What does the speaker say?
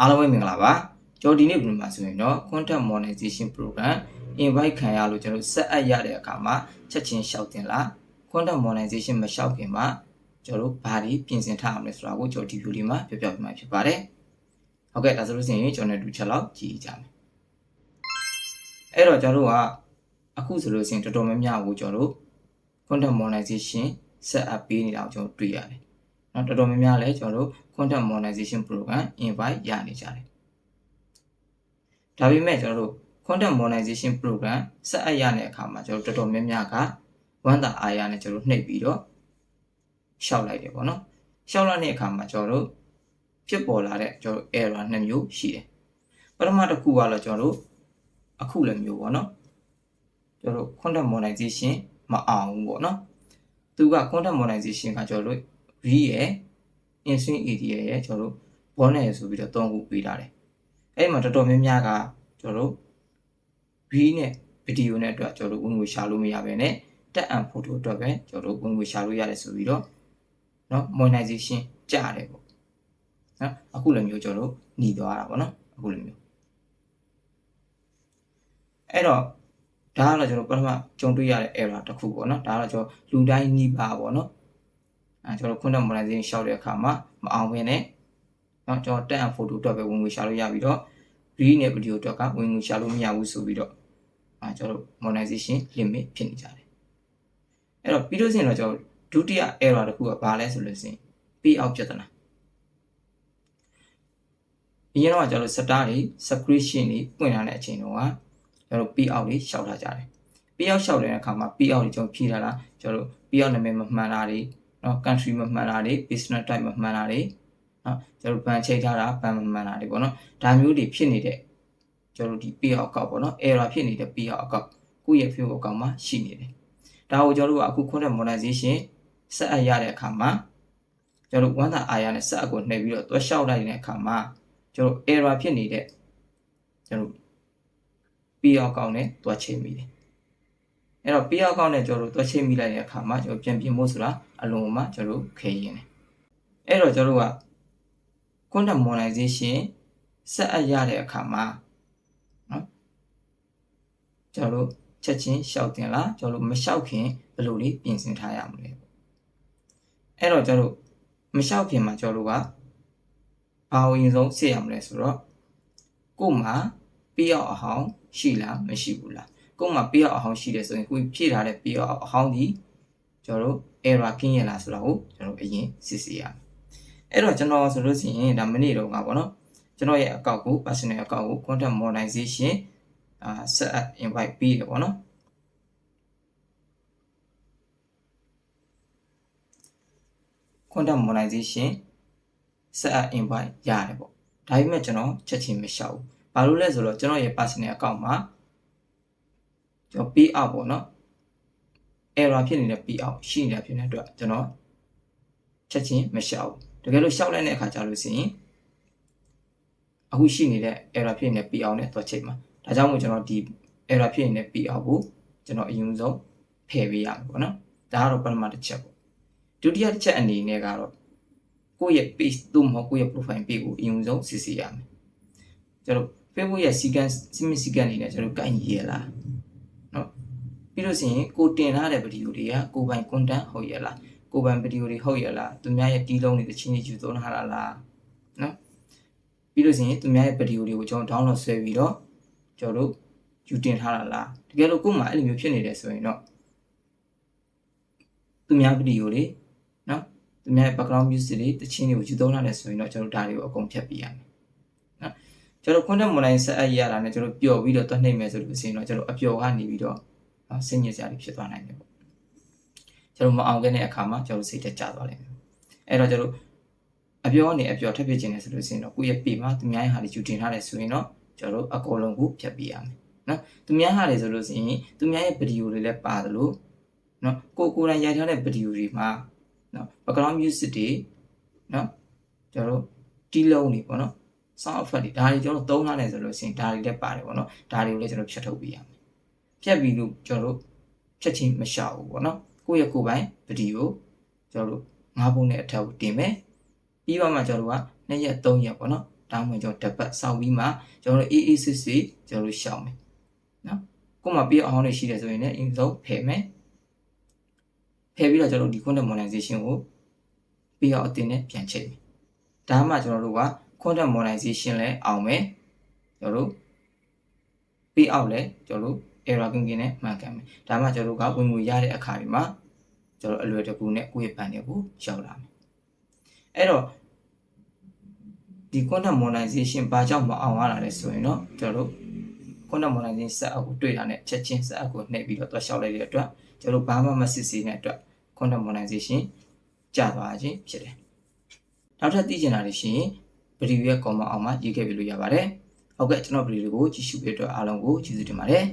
အားလုံးပဲမင်္ဂလာပါကျွန်တော်ဒီနေ့ပြင်မှာဆိုရင်တော့ content monetization program invite ခံရလို့ကျွန်တော်ဆက်အပ်ရတဲ့အခါမှာချက်ချင်းရှောက်တင်လား content monetization မရှောက်ခင်မှာကျွန်တော်ဘာတွေပြင်ဆင်ထားရမလဲဆိုတာကိုကျွန်တော်ဒီ video လေးမှာပြောပြပေးမှာဖြစ်ပါတယ်ဟုတ်ကဲ့ဒါဆိုလို့ရှိရင်ကျွန်တော်တို့ချက်လောက်ကြည့်ကြမယ်အဲ့တော့ကျွန်တော်တို့ကအခုဆိုလို့ရှိရင်တော်တော်များများကိုကျွန်တော်တို့ content monetization set up ပေးနေတာကိုကျွန်တော်တွေ့ရတယ် နော်တော်တော်များများလည်းကျွန်တော်တို့ content monetization program invite ရနေကြတယ်ဒါပေမဲ့ကျွန်တော်တို့ content monetization program ဆက်အပ်ရတဲ့အခါမှာကျွန်တော်တော်တော်များများကဝမ်းသာအားရနဲ့ကျွန်တော်နှိပ်ပြီးတော့ရှောက်လိုက်တယ်ပေါ့နော်ရှောက်လိုက်တဲ့အခါမှာကျွန်တော်တို့ဖြစ်ပေါ်လာတဲ့ကျွန်တော် error နှစ်မျိုးရှိတယ်ပထမတစ်ခုကတော့ကျွန်တော်တို့အခုလည်းမျိုးပေါ့နော်ကျွန်တော်တို့ content monetization မအောင်ဘူးပေါ့နော်သူက content monetization ကကျွန်တော်တို့ V ရဲ့ inswing area ရဲ့ကျွန်တော်တို့ bonus ဆိုပြီးတော့သုံးခုပေးထားတယ်အဲ့ဒီမှာတော်တော်များများကကျွန်တော်တို့ V နဲ့ video နဲ့အတွက်ကျွန်တော်တို့ဝင်ငွေရှာလို့မရဘဲနဲ့တက်အံ photo အတွက်ပဲကျွန်တော်တို့ဝင်ငွေရှာလို့ရတယ်ဆိုပြီးတော့เนาะ monetization ကြတယ်ပေါ့နော်အခုလည်းမျိုးကျွန်တော်တို့หนีသွားတာပေါ့နော်အခုလည်းမျိုးအဲ့တော့ဒါကတော့ကျွန်တော်ပထမကြုံတွေ့ရတဲ့ error တစ်ခုပေါ့နော်ဒါကတော့ကျွန်တော်လူတိုင်းနှီးပါပေါ့နော် အဲကျွန်တော် content monetization ရှောက်တဲ့အခါမှာမအောင်ဘဲနဲ့เนาะကျွန်တော်တက်အံ photo အတွက်ပဲဝင်ငွေရှာလို့ရပြီးတော့ reel နဲ့ video အတွက်ကဝင်ငွေရှာလို့မရဘူးဆိုပြီးတော့အဲကျွန်တော် monetization limit ဖြစ်နေကြတယ်အဲ့တော့ပြီးလို့ရှိရင်တော့ကျွန်တော်ဒုတိယ error တစ်ခုကဘာလဲဆိုလို့ရှိရင် pay out ပြဿနာအရင်တော့ကျွန်တော် star တွေ subscription တွေပွင့်လာတဲ့အချိန်တုန်းကကျွန်တော် pay out တွေရှောက်ထားကြတယ် pay out ရှောက်တဲ့အခါမှာ pay out တွေကျွန်တော်ဖြည့်ထားတာကျွန်တော် pay out နာမည်မမှန်တာတွေ နော် country မမှန်တာတွေ business type မမှန်တာတွေနော်ကျွန်တော်ဘန်ချိတ်ထားတာဘန်မမှန်တာတွေပေါ့နော်ဒါမျိုးတွေဖြစ်နေတဲ့ကျွန်တော်ဒီ payout account ပေါ့နော် error ဖြစ်နေတဲ့ payout account ကိုယ့်ရဲ့ fuel account မှာရှိနေတယ်ဒါကိုကျွန်တော်တို့ကအခု content monetization ဆက်အပ်ရတဲ့အခါမှာကျွန်တော်ဝမ်းသာအားရနဲ့ဆက်အပ်ကိုနှိပ်ပြီးတော့သွက်လျှောက်လိုက်တဲ့အခါမှာကျွန်တော် error ဖြစ်နေတဲ့ကျွန်တော် payout account နဲ့တွားချိန်မိတယ် အဲ့တော့ pay out ကောက်နဲ့ကျွန်တော်တို့တွက်ချိန်မိလိုက်တဲ့အခါမှာကျွန်တော်ပြန်ပြင်ဖို့ဆိုတာအလုံးမှာကျွန်တော်တို့ခဲရင်တယ်အဲ့တော့ကျွန်တော်တို့က content monetization ဆက်အပ်ရတဲ့အခါမှာနော်ကျွန်တော်တို့ချက်ချင်းရှောက်တင်လားကျွန်တော်တို့မရှောက်ခင်ဘယ်လိုလေးပြင်ဆင်ထားရမလဲအဲ့တော့ကျွန်တော်တို့မရှောက်ခင်မှာကျွန်တော်တို့ကဘာဝင်ဆုံးစစ်ရမလဲဆိုတော့ကို့မှာပေးအောင်အဟောင်းရှိလားမရှိဘူးလား ကို့မှာပေးအောင်အဟောင်းရှိတယ်ဆိုရင်ကိုဖြည့်ထားတဲ့ပေးအောင်အဟောင်းဒီကျွန်တော်တို့ error ကင်းရလားဆိုတော့ကျွန်တော်အရင်စစ်စစ်ရမယ်အဲ့တော့ကျွန်တော်ဆိုလို့ရှိရင်ဒါမနေ့တော့ကပေါ့နော်ကျွန်တော်ရဲ့အကောင့်ကို personal အကောင့်ကို content monetization အာ set up invite ပေးတယ်ပေါ့နော် content monetization set up invite ရတယ်ပေါ့ဒါပေမဲ့ကျွန်တော်ချက်ချင်းမရှောက်ဘူးဘာလို့လဲဆိုတော့ကျွန်တော်ရဲ့ personal account မှာ ကျွန်တော် pay out ပေါ့နော် error ဖြစ်နေတဲ့ pay out ရှိနေတာဖြစ်နေတဲ့အတွက်ကျွန်တော်ချက်ချင်းမရှောက်ဘူးတကယ်လို့ရှောက်လိုက်တဲ့အခါကျလို့ရှိရင်အခုရှိနေတဲ့ error ဖြစ်နေတဲ့ pay out နဲ့တော့ချိန်မှာဒါကြောင့်မို့ကျွန်တော်ဒီ error ဖြစ်နေတဲ့ pay out ကိုကျွန်တော်အရင်ဆုံးဖယ်ပေးရမှာပေါ့နော်ဒါကတော့ပထမတစ်ချက်ပေါ့ဒုတိယတစ်ချက်အနေနဲ့ကတော့ကိုယ့်ရဲ့ page သို့မဟုတ်ကိုယ့်ရဲ့ profile page ကိုအရင်ဆုံးစစ်ဆေးရမယ်ကျွန်တော် Facebook ရဲ့ sequence စီမံစီကံတွေနဲ့ကျွန်တော်ကိုင်ရည်ရလား ပြီးလို့ဆိုရင်ကိုတင်ထားတဲ့ဗီဒီယိုတွေကကိုပိုင် content ဟုတ်ရလားကိုပိုင်ဗီဒီယိုတွေဟုတ်ရလားသူများရဲ့တီးလုံးတွေတချင်းတွေယူသုံးထားတာလားနော်ပြီးလို့ဆိုရင်သူများရဲ့ဗီဒီယိုတွေကိုကျွန်တော် download ဆွဲပြီးတော့ကျွန်တော်တို့ယူတင်ထားတာလားတကယ်လို့ကို့မှာအဲ့လိုမျိုးဖြစ်နေတယ်ဆိုရင်တော့သူများဗီဒီယိုတွေနော်သူများ background music တွေတချင်းတွေကိုယူသုံးလာတယ်ဆိုရင်တော့ကျွန်တော်ဒါတွေကိုအကုန်ဖြတ်ပေးရမယ်နော်ကျွန်တော် content online set up ရတာနဲ့ကျွန်တော်ပျော်ပြီးတော့တွက်နှိမ့်မယ်ဆိုလို့ဆိုရင်တော့ကျွန်တော်အပျော်ကနေပြီးတော့ ဆင်ញစရာတွေဖြစ်သွားနိုင်တယ်ပေါ့ကျွန်တော်မအောင်ခဲ့တဲ့အခါမှာကျွန်တော်စိတ်တက်ကြသွားလိမ့်မယ်အဲ့တော့ကျွန်တော်အပျော်ကနေအပျော်ထပ်ဖြစ်ခြင်းနဲ့ဆိုလို့ရှိရင်တော့ကိုယ့်ရဲ့ပေမှာသူများရဲ့ဟာတွေယူတင်ထားတယ်ဆိုရင်တော့ကျွန်တော်အကုန်လုံးကိုဖြတ်ပြရမယ်နော်သူများဟာတွေဆိုလို့ရှိရင်သူများရဲ့ဗီဒီယိုတွေလည်းပါတယ်လို့နော်ကိုကိုယ်တိုင်ရိုက်ထားတဲ့ဗီဒီယိုတွေမှာနော် background music တွေနော်ကျွန်တော်တို့တီးလုံးတွေပေါ့နော် sound effect တွေဒါတွေကျွန်တော်သုံးထားတယ်ဆိုလို့ရှိရင်ဒါတွေလည်းပါတယ်ပေါ့နော်ဒါတွေကိုလည်းကျွန်တော်ဖြတ်ထုတ်ပေးရမယ် ဖြတ်ပြီးလို့ကျွန်တော်တို့ဖြတ်ချင်းမရှောက်ဘူးပေါ့နော်ကိုယ့်ရဲ့ကိုယ်ပိုင်ဗီဒီယိုကျွန်တော်တို့ငါးပုံနဲ့အထက်ကိုတင်မယ်ပြီးတော့မှကျွန်တော်တို့က2ရက်3ရက်ပေါ့နော်ဒါမှမဟုတ်ကျွန်တော်တစ်ပတ်စောက်ပြီးမှကျွန်တော်တို့အေးအေးစစ်စစ်ကျွန်တော်တို့ရှောက်မယ်နော်ကိုယ်မှာပြီးအောင်လို့ရှိတယ်ဆိုရင်လည်းအရင်ဆုံးဖယ်မယ်ဖယ်ပြီးတော့ကျွန်တော်တို့ဒီ content monetization ကိုပြီးအောင်အတင်နဲ့ပြန်ချိန်မယ်ဒါမှကျွန်တော်တို့က content monetization လဲအောင်မယ်ကျွန်တော်တို့ပြီးအောင်လဲကျွန်တော်တို့ error ကင်းကင်းနဲ့မှန်ကန်မယ်ဒါမှကျွန်တော်တို့ကဝင်ငွေရတဲ့အခါဒီမှာကျွန်တော်အလွယ်တကူနဲ့ကိုယ့်ရဲ့ဘဏ်တွေကိုရောက်လာမယ်အဲ့တော့ဒီ content monetization ဘာကြောင့်မအောင်ရတာလဲဆိုရင်တော့ကျွန်တော်တို့ content monetization ဆက်အပ်ကိုတွေ့တာနဲ့ချက်ချင်းဆက်အပ်ကိုနှိပ်ပြီးတော့တွက်လျှောက်လိုက်တဲ့အတွက်ကျွန်တော်တို့ဘာမှမစစ်စေတဲ့အတွက် content monetization ကျသွားခြင်းဖြစ်တယ်နောက်ထပ်သိချင်တာတွေရှိရင်ဗီဒီယိုရဲ့ comment အောက်မှာရေးခဲ့ပြလို့ရပါတယ်ဟုတ်ကဲ့ကျွန်တော်ဗီဒီယိုကိုကြည့်ရှုပေးတဲ့အတွက်အားလုံးကိုကျေးဇူးတင်ပါတယ်